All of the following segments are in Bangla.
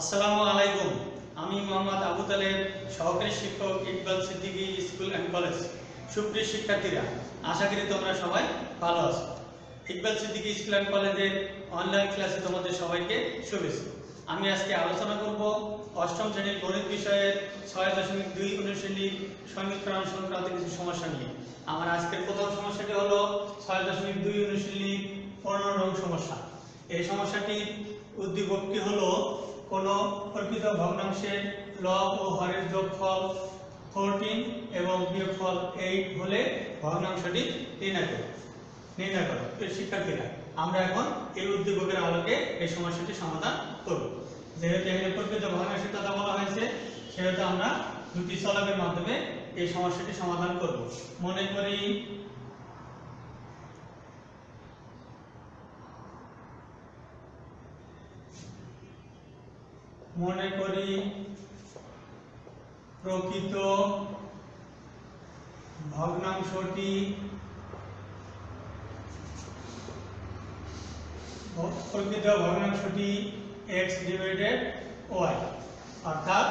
আসসালামু আলাইকুম। আমি মোহাম্মদ আবু তালেব, সহকারী শিক্ষক, Iqbal Siddiqui school and college সুপ্রিয় শিক্ষার্থীরা, আশা করি তোমরা সবাই ভালো আছো। ইকবাল সিদ্দিকী স্কুল অ্যান্ড কলেজের অনলাইন ক্লাসে তোমাদের সবাইকে শুভেচ্ছা। আমি আজকে আলোচনা করব অষ্টম শ্রেণির গণিত বিষয়ের ছয় দশমিক দুই অনুশীলনী সমীকরণ সংক্রান্ত কিছু সমস্যা নিয়ে। আমার আজকের প্রথম সমস্যাটি হলো ছয় দশমিক দুই অনুশীলনী পনেরো নং সমস্যা। এই সমস্যাটির উদ্দীপকটি হলো কোন প্রকৃত ভগ্নাংশের লব ও হরের যোগফল ফোরটিন এবং বিয়োগফল এইট হলে ভগ্নাংশটি নির্ণয় করো। নির্ণয় করো শিক্ষার্থীরা। আমরা এখন এই উদ্দীপকের আলোকে এই সমস্যাটি সমাধান করব। যেহেতু এখানে প্রকৃত ভগ্নাংশের কথা বলা হয়েছে, সেহেতু আমরা দুটি চলকের মাধ্যমে এই সমস্যাটি সমাধান করব। মনে করি মনে করি প্রকৃত ভগ্নাংশটি প্রকৃত ভগ্নাংশটি x ডিভাইডেড y অর্থাৎ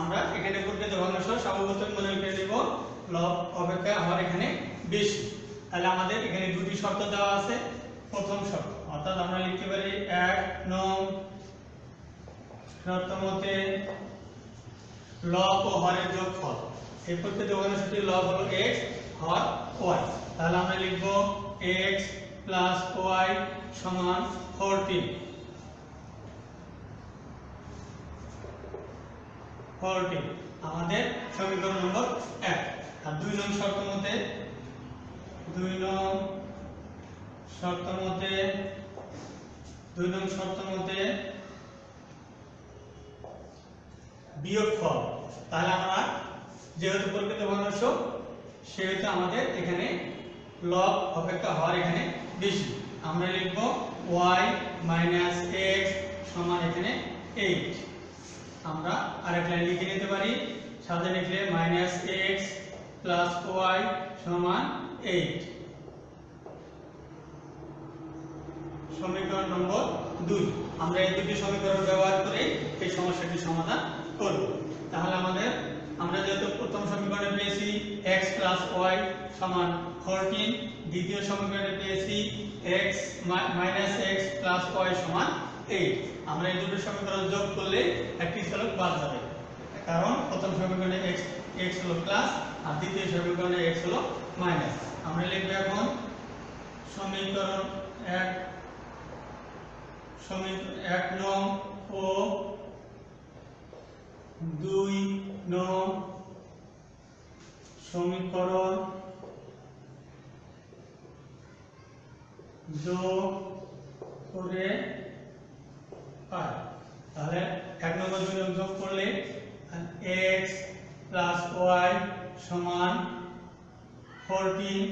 আমরা এখানে প্রকৃত ভগ্নাংশ সর্বপ্রথম মনে করে নেব লব অপেক্ষা আমার এখানে বেশি। তাহলে আমাদের এখানে দুটি শর্ত দেওয়া আছে, প্রথম শর্ত। অর্থাৎ আমরা লিখতে পারি এক নং শর্ত মতে লব ও হরের যোগফল। এই প্রত্যেক ভগ্নাংশটির লব হলো x, হর y তাহলে আমরা লিখব x y সমান 14 14 আমাদের সমীকরণ নম্বর 1 আর দুই নং শর্ত মতে, দুই নং শর্ত মতে, দুই নং শর্ত মতে বিয়োগফল। তাহলে আমরা যেহেতু প্রকৃত ভগ্নাংশ সেহেতু আমাদের এখানে লব অপেক্ষা হর এখানে বেশি। আমরা লিখব ওয়াই মাইনাস এক্স সমান এখানে এইট আমরা আরেক লাইন লিখে নিতে পারি। সাথে লিখলে মাইনাস এক্স প্লাস ওয়াই সমান এইট সমীকরণ নম্বর দুই। আমরা এই দুটি সমীকরণ ব্যবহার করে এই সমস্যাটি সমাধান করব তাহলে আমাদের, আমরা যেহেতু প্রথম সমীকরণে পেয়েছি, x y সমান 14 দ্বিতীয় সমীকরণে পেয়েছি, x মাইনাস x y সমান 8 আমরা এই দুটো সমীকরণ যোগ করলে একটি চলক বাদ যাবে কারণ প্রথম সমীকরণে x x হলো প্লাস আর দ্বিতীয় সমীকরণে x হলো মাইনাস আমরা লিখব এখন সমীকরণ এক সমীকরণ এক নং ও দুই নং সমীকরণ যোগ করে পাই। তাহলে এক নম্বর দুই যোগ করলে এক্স প্লাস ওয়াই সমান ফোরটিন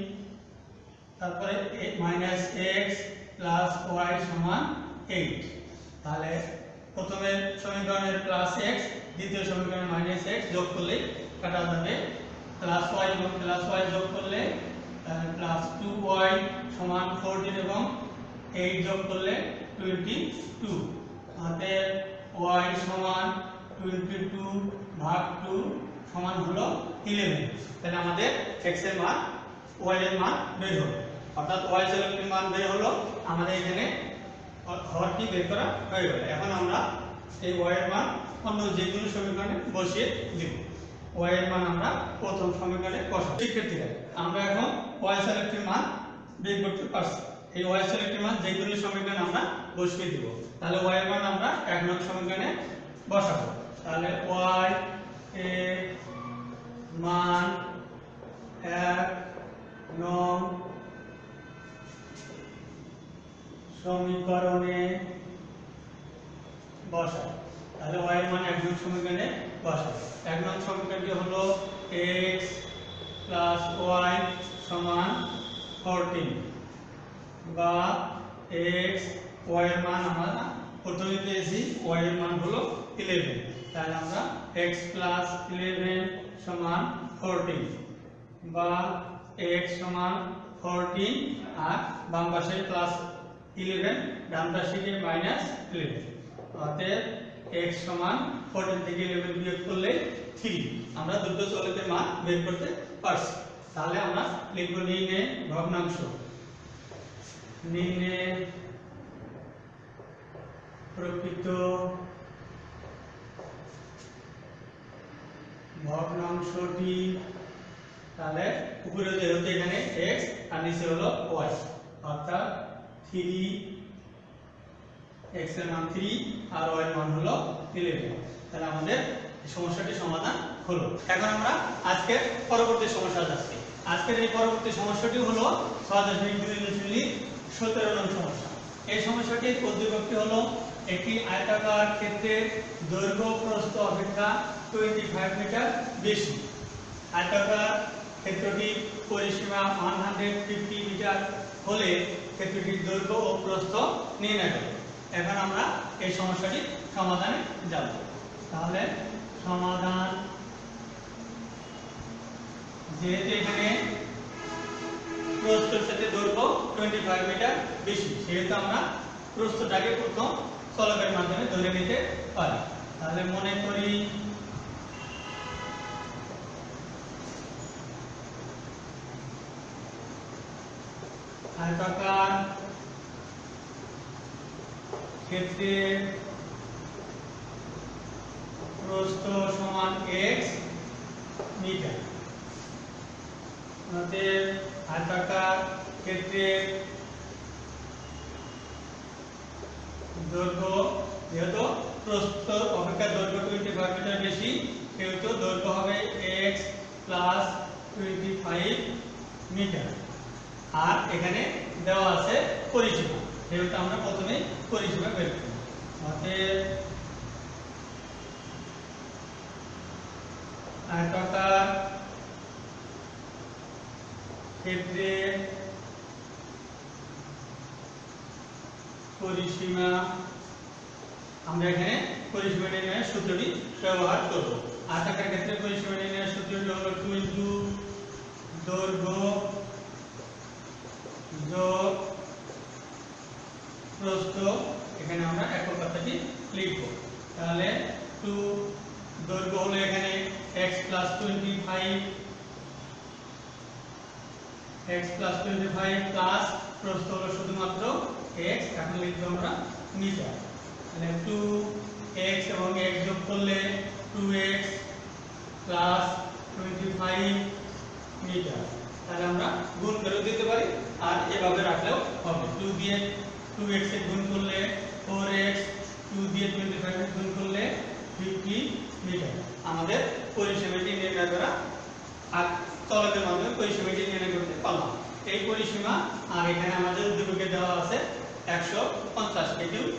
তারপরে মাইনাস এক্স প্লাস ওয়াই সমান এইট তাহলে প্রথমে সমীকরণের প্লাস এক্স দ্বিতীয় সমীকরণে মাইনাস এক্স যোগ করলে কাটা যাবে। প্লাস ওয়াই এবং প্লাস ওয়াই যোগ করলে প্লাস টু ওয়াই সমান ফোরটিন এবং এইট যোগ করলে টোয়েন্টি টু হাতে ওয়াই সমান টোয়েন্টি টু ভাগ টু সমান হলো ইলেভেন তাহলে আমাদের এক্সের মান ওয়াই এর মান বের হলো। অর্থাৎ ওয়াই সেলেক্টের মান বের হলো? আমাদের এখানে হরটি বের করা হয়ে গেল। এখন আমরা এই ওয়াই এর মান অন্য যে কোনো সমীকরণে বসিয়ে দিব। ওয়াই এর মান আমরা প্রথম সমীকরণে বসাবো। শিক্ষার্থীরা, আমরা এখন ওয়াই সেলেক্টের মান বের করতে পারছি। এই ওয়াই সেলেক্টের মান যে কোনো সমীকরণে আমরা বসিয়ে দিব। তাহলে ওয়াই এর মান আমরা এক নং সমীকরণে বসাবো। তাহলে ওয়াই এর মান এক নং সমীকরণে বসাই তাহলে y এর মান এক নং সমীকরণে বসাই এক নং সমীকরণটি হলো x y সমান 14 বা x, y এর মান আমরা প্রথমে পেয়েছি, y এর মান হলো 11 তাহলে আমরা x প্লাস 11 সমান 14 বা x সমান 14 আর বাম পাশে প্লাস ইলেভেন ডান পাশে গিয়ে মাইনাস ইলেভেন অতএব x সমান 14 থেকে 11 বিয়োগ করলে 3 আমরা দুটো চলকের মান বের করতে পারছি। তাহলে আমরা লিখব নির্ণয় ভগ্নাংশ। নির্ণয় প্রকৃত ভগ্নাংশটি তাহলে উপরে যেহেতু এখানে x আর নিচে হলো y, অর্থাৎ 3 x এর মান 3 আর y এর মান হলো 11 তাহলে আমাদের সমস্যাটি সমাধান হলো। এখন আমরা আজকের পরবর্তী সমস্যা যাচ্ছি। আজকের এই পরবর্তী সমস্যাটি হলো 6.2 সতেরো নং সমস্যা। এই সমস্যাটির উদ্দীপকটি হলো একটি আয়তাকার ক্ষেত্রের দৈর্ঘ্য প্রস্থ অপেক্ষা 25 মিটার বেশি। আয়তাকার ক্ষেত্রটি পরিসীমা 150 মিটার হলে ক্ষেত্রটির দৈর্ঘ্য ও প্রস্থ নির্ণয় করো। এখন আমরা এই সমস্যাটি সমাধানে যাব। তাহলে সমাধান যেহেতু এখানে প্রস্থের সাথে দৈর্ঘ্য 25 মিটার বেশি, সেহেতু আমরা প্রস্থটাকে প্রথম চলকের মাধ্যমে ধরে নিতে পারি। তাহলে মনে করি আয়তাকার ক্ষেত্রে প্রস্থ সমান x মিটার। অতএব আয়তাকার ক্ষেত্রে দৈর্ঘ্য যেহেতু প্রস্থ অপেক্ষা দৈর্ঘ্য টোয়েন্টি ফাইভ মিটার বেশি, সেহেতু দৈর্ঘ্য হবে X plus twenty five metre. আর এখানে দেওয়া আছে পরিসীমা। সেহেতু আমরা প্রথমে পরিসীমা বের অতএব আয়তাকার ক্ষেত্রে পরিসীমা আমরা এখানে পরিসীমা নির্ণয়ের সূত্রটি ব্যবহার করব। আয়তাকার ক্ষেত্রে পরিসীমা নির্ণয়ের সূত্রটি হলো টু ইন্টু দৈর্ঘ্য, যোগ প্রস্থ, এখানে আমরা একক কথাটি লিখব। তাহলে টু দৈর্ঘ্য হলো এখানে x plus twenty five X plus প্রস্থ হলো শুধুমাত্র x, এখন লিখব আমরা মিটার। তাহলে টু এক্স এবং এক্স যোগ করলে two X plus twenty five metre. তাহলে আমরা গুণ করে দিতে পারি, আর এভাবে রাখলেও হবে। টু দিয়ে টু এ গুণ করলে ফোর এক্স টু দিয়ে টোয়েন্টি ফাইভ গুণ করলে ফিফটি মিটার আমাদের পরিসীমাটি নির্ণয় করা আর চলকের মাধ্যমে পরিসীমাটি নির্ণয় করতে পারলাম। এই পরিসীমা আর এখানে আমাদের উদ্দীপকে দেওয়া আছে একশো পঞ্চাশ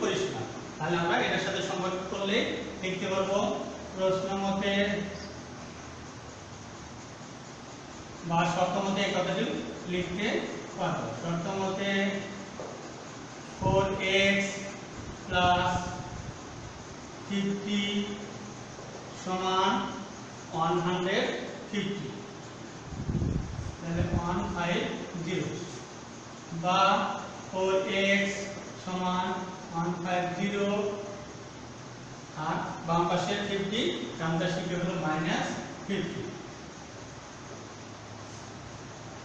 পরিসীমা। তাহলে আমরা এটার সাথে সম্পর্ক করলে লিখতে পারব প্রশ্ন মতে বা শর্ত মতে এই কথাটি লিখতে পারব। শর্ত মতে ফোর এক্স প্লাস ফিফটি সমান ওয়ান হান্ড্রেড ফিফটি তাহলে ওয়ান ফাইভ জিরো বা ফোর এক্স সমান ওয়ান ফাইভ জিরো আর বাম পাশে ফিফটি ডান পাশে কি হলো? মাইনাস ফিফটি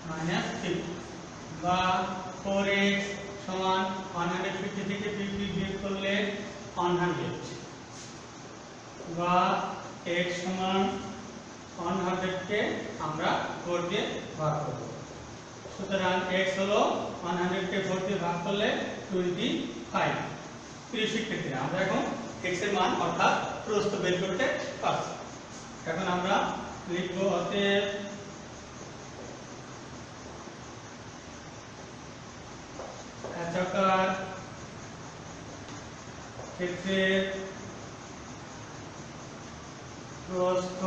মাইনাস ফিফটি বা ফোর এক্স সমান ওয়ান হান্ড্রেড ফিফটি থেকে ফিফটি বিয়োগ করলে ওয়ান হান্ড্রেড বা এক্স সমান ওয়ান হান্ড্রেডকে আমরা ফোর দিয়ে ভাগ করব। সুতরাং এক্স হলো ওয়ান হান্ড্রেডকে ফোর দিয়ে ভাগ করলে টোয়েন্টি ফাইভ প্রিয় শিক্ষার্থীরা, আমরা এখন এক্সের মান অর্থাৎ প্রস্থ বের করতে পারছি। এখন আমরা লিখব অতএব আয়তাকার ক্ষেত্রে প্রস্থ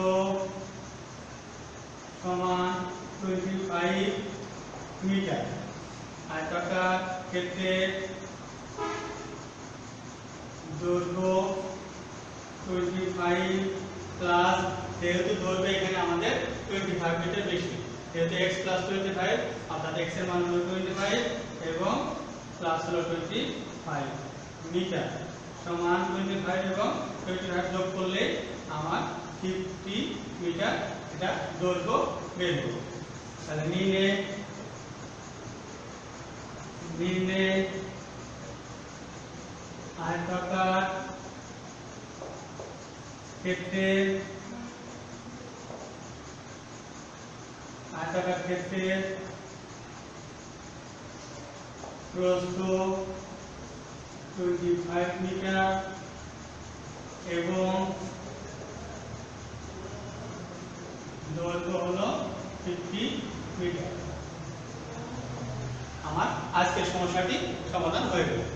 সমান টোয়েন্টি ফাইভ মিটার। আয়তাকার ক্ষেত্রে দৈর্ঘ্য টোয়েন্টি ফাইভ প্লাস যেহেতু দৈর্ঘ্য এখানে আমাদের টোয়েন্টি ফাইভ মিটার বেশি। যেহেতু এক্স প্লাস টোয়েন্টি ফাইভ অর্থাৎ এক্সের মান হলো টোয়েন্টি ফাইভ এবং প্লাস হলো টোয়েন্টি ফাইভ মিটার। সমান টোয়েন্টি ফাইভ এবং টোয়েন্টি ফাইভ যোগ করলে আমার ফিফটি মিটার এটা দৈর্ঘ্য বের হবে তাহলে নির্ণয় আয়তাকার ক্ষেত্রের আয়তাকার ক্ষেত্রের প্রস্থ টোয়েন্টি ফাইভ মিটার এবং দৈর্ঘ্য হলো ফিফটি মিটার। আমার আজকের সমস্যাটি সমাধান হয়ে গেল।